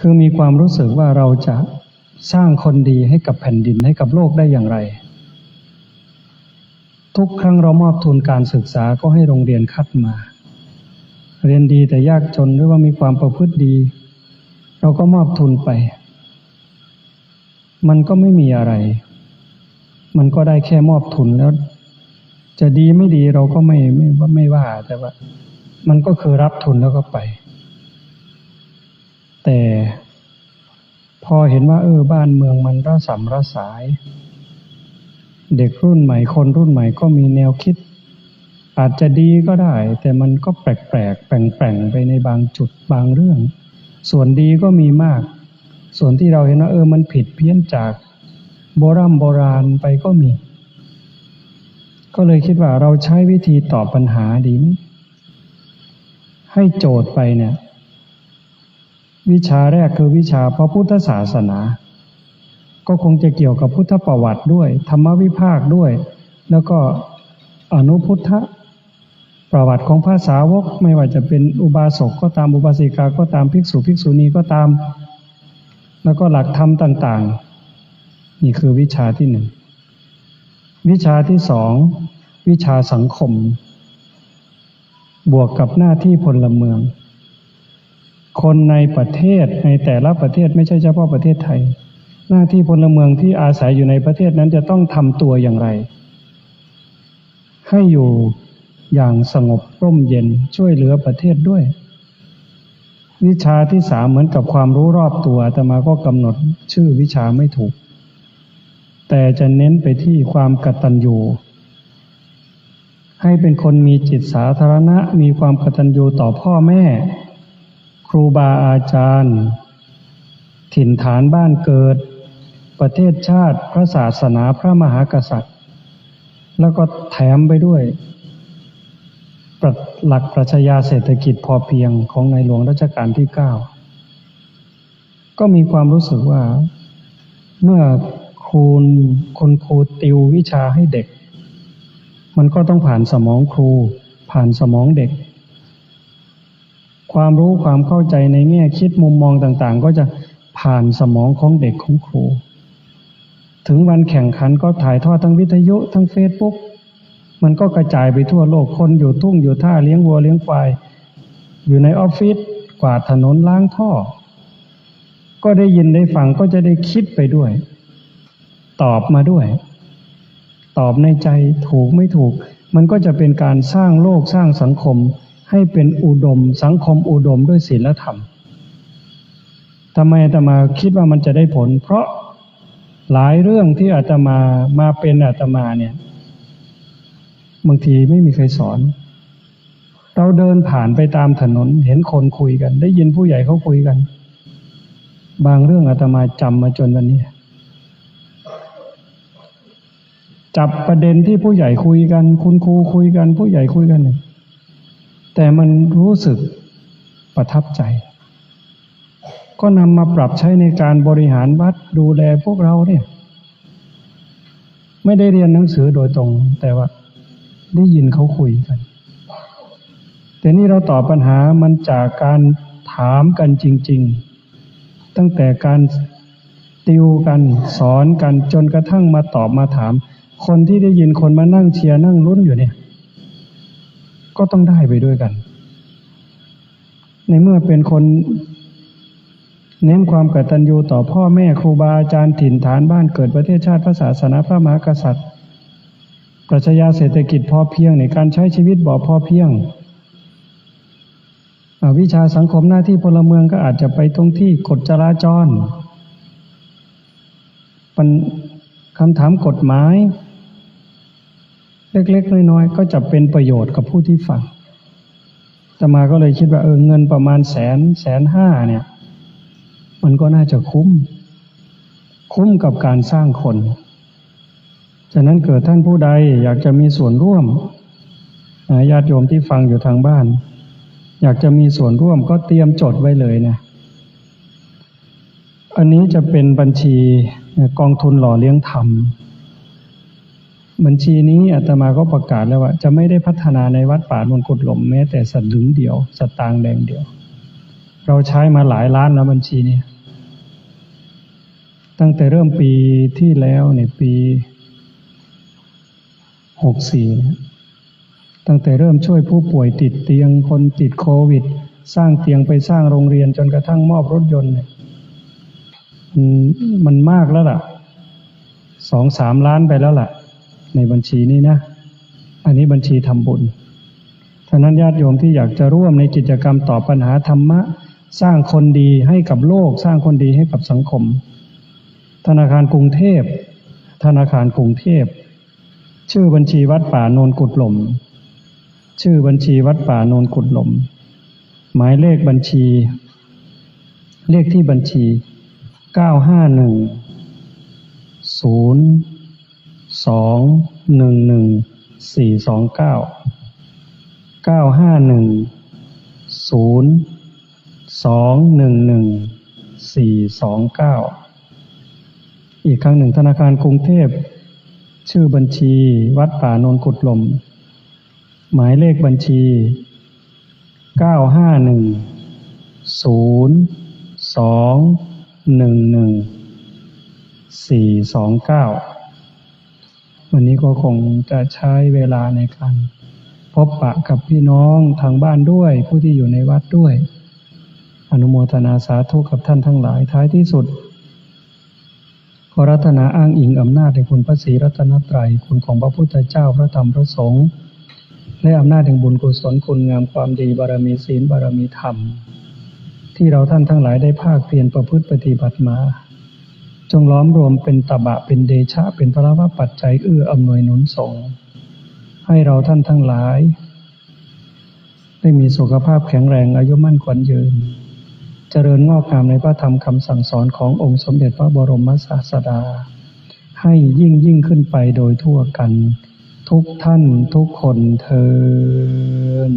คือมีความรู้สึกว่าเราจะสร้างคนดีให้กับแผ่นดินให้กับโลกได้อย่างไร ทุกครั้งเรามอบทุนการศึกษาก็ให้โรงเรียนคัดมา เรียนดีแต่ยากจนหรือว่ามีความประพฤติดี เราก็มอบทุนไป มันก็ไม่มีอะไร มันก็ได้แค่มอบทุนแล้ว จะดีไม่ดีเราก็ไม่ไม่ไม่ว่าแต่ว่า มันก็คือรับทุนแล้วก็ไป แต่พอเห็นว่า เออบ้านเมืองมันระสำระสาย เด็กรุ่นใหม่คนรุ่นใหม่ก็มีแนวคิด อาจจะดีก็ได้ แต่มันก็แปลกแปลกแปลงแปลงไปในบางจุดบางเรื่อง ส่วนดีก็มีมาก ส่วนที่เราเห็นว่าเออมันผิดเพี้ยนจากโบราณโบราณไปก็มี ก็เลยคิดว่าเราใช้วิธีตอบปัญหาดีไหมให้โจทย์ไปเนี่ย วิชาแรกคือวิชาพระพุทธศาสนา ก็คงจะเกี่ยวกับพุทธประวัติด้วย ธรรมวิภาคด้วย แล้วก็อนุพุทธประวัติของภาษาวกไม่ว่าจะเป็นอุบาสกก็ตามอุบาสิกาก็ตามภิกษุภิกษุณีก็ตาม แล้วก็หลักธรรมต่าง ๆ นี่คือวิชาที่หนึ่งวิชาที่สองวิชาสังคม บวกกับหน้าที่พลเมือง คนในประเทศในแต่ละประเทศไม่ใช่เฉพาะประเทศไทย หน้าที่พลเมืองที่อาศัยอยู่ในประเทศนั้นจะต้องทำตัวอย่างไร ให้อยู่อย่างสงบร่มเย็นช่วยเหลือประเทศด้วย วิชาที่สามเหมือนกับความรู้รอบตัวแต่มาก็กำหนดชื่อวิชาไม่ถูก แต่จะเน้นไปที่ความกตัญญูให้เป็นคนมีจิตสาธารณะมีความกตัญญูต่อพ่อแม่ รูบาอาจารย์ ถิ่นฐานบ้านเกิด ประเทศชาติพระศาสนาพระมหากษัตริย์ แล้วก็แถมไปด้วยหลักปรัชญาเศรษฐกิจพอเพียงของในหลวงรัชกาลที่เก้าก็มีความรู้สึกว่า เมื่อครูคนครูติววิชาให้เด็ก มันก็ต้องผ่านสมองครู ผ่านสมองเด็ก ความรู้ความเข้าใจในแง่คิดมุมมองต่างๆ ก็จะผ่านสมองของเด็กของครู ถึงวันแข่งขันก็ถ่ายทอดทั้งวิทยุทั้งเฟซบุ๊กมันก็กระจายไปทั่วโลกคนอยู่ทุ่งอยู่ท่าเลี้ยงวัวเลี้ยงควาย อยู่ในออฟฟิศกวาดถนนล้างท่อ ก็ได้ยินได้ฟังก็จะได้คิดไปด้วย ตอบมาด้วย ตอบในใจถูกไม่ถูก มันก็จะเป็นการสร้างโลกสร้างสังคม ให้เป็นอุดมสังคมอุดมด้วยศีลธรรมทำไมอาตมาคิดว่ามันจะได้ผล เพราะหลายเรื่องที่อาตมามาเป็นอาตมาเนี่ยบางทีไม่มีใครสอน เราเดินผ่านไปตามถนน เห็นคนคุยกัน ได้ยินผู้ใหญ่เขาคุยกัน บางเรื่องอาตมาจำมาจนวันนี้จับประเด็นที่ผู้ใหญ่คุยกัน คุณครูคุยกัน ผู้ใหญ่คุยกันเนี่ย แต่มันรู้สึกประทับใจ ก็นำมาปรับใช้ในการบริหารวัดดูแลพวกเราเนี่ย ไม่ได้เรียนหนังสือโดยตรง แต่ว่าได้ยินเขาคุยกัน แต่นี่เราตอบปัญหามันจากการถามกันจริง ๆ ตั้งแต่การติวกันสอนกันจนกระทั่งมาตอบมาถาม คนที่ได้ยินคนมานั่งเชียร์นั่งรุ้นอยู่เนี่ย ก็ต้องได้ไปด้วยกัน ในเมื่อเป็นคนเน้นความกตัญญูต่อพ่อแม่ครูบาอาจารย์ถิ่นฐานบ้านเกิดประเทศชาติพระศาสนาพระมหากษัตริย์ ปรัชญาเศรษฐกิจพอเพียงในการใช้ชีวิตบอกพอเพียง วิชาสังคมหน้าที่พลเมืองก็อาจจะไปตรงที่กฎจราจรคำถามกฎหมาย เล็กๆน้อยๆก็จะเป็นประโยชน์กับผู้ที่ฟังแต่มาก็เลยคิดว่าเออเงินประมาณแสนแสนห้าเนี่ย มันก็น่าจะคุ้ม คุ้มกับการสร้างคน ฉะนั้นเกิดท่านผู้ใดอยากจะมีส่วนร่วมญาติโยมที่ฟังอยู่ทางบ้าน อยากจะมีส่วนร่วมก็เตรียมจดไว้เลยนะอันนี้จะเป็นบัญชีกองทุนหล่อเลี้ยงธรรม บัญชีนี้อาตมาก็ประกาศแล้วว่า จะไม่ได้พัฒนาในวัดป่ามงกุฎหลมแม้แต่สัตว์ลึงเดียว สตางแดงเดียว เราใช้มาหลายล้านแล้วบัญชีนี้ ตั้งแต่เริ่มปีที่แล้วในปีหกสี่ตั้งแต่เริ่มช่วยผู้ป่วยติดเตียงคนติดโควิด สร้างเตียงไปสร้างโรงเรียนจนกระทั่งมอบรถยนต์เนี่ยมันมากแล้วล่ะสองสามล้านไปแล้วล่ะ ในบัญชีนี้นะ อันนี้บัญชีทำบุญฉะนั้นญาติโยมที่อยากจะร่วมในกิจกรรมตอบปัญหาธรรมะ สร้างคนดีให้กับโลก สร้างคนดีให้กับสังคม ธนาคารกรุงเทพ ธนาคารกรุงเทพ ชื่อบัญชีวัดป่าโนนกุดหลม ชื่อบัญชีวัดป่าโนนกุดหลม หมายเลขบัญชี เลขที่บัญชี 951 0 สองหนึ่งหนึ่งสี่สองเก้าเก้าห้าหนึ่งศูนย์สองหนึ่งหนึ่งสี่สองเก้าอีกครั้งหนึ่งธนาคารกรุงเทพ ชื่อบัญชีวัดป่านนขุดลม หมายเลขบัญชีเก้าห้าหนึ่งศูนย์สองหนึ่งหนึ่งสี่สองเก้า วันนี้ก็คงจะใช้เวลาในการพบปะกับพี่น้องทางบ้านด้วย ผู้ที่อยู่ในวัดด้วย อนุโมทนาสาธุกับท่านทั้งหลายท้ายที่สุดขอรัตนาอ้างอิงอำนาจแห่งคุณพระศรีรัตนตรัยคุณของพระพุทธเจ้าพระธรรมพระสงฆ์และอำนาจแห่งบุญกุศลคุณงามความดีบารมีศีลบารมีธรรม ที่เราท่านทั้งหลายได้ภาคเพียรประพฤติปฏิบัติมา จงล้อมรวมเป็นตบะเป็นเดชะ เป็นพระวปัจจัยเอื้ออำนวยหนุนสงให้เราท่านทั้งหลาย ได้มีสุขภาพแข็งแรงอายุมั่นขวัญยืน เจริญงอกงามในพระธรรมคำสั่งสอนขององค์สมเด็จพระบรมศาสดา ให้ยิ่งยิ่งขึ้นไปโดยทั่วกัน ทุกท่านทุกคนเทิน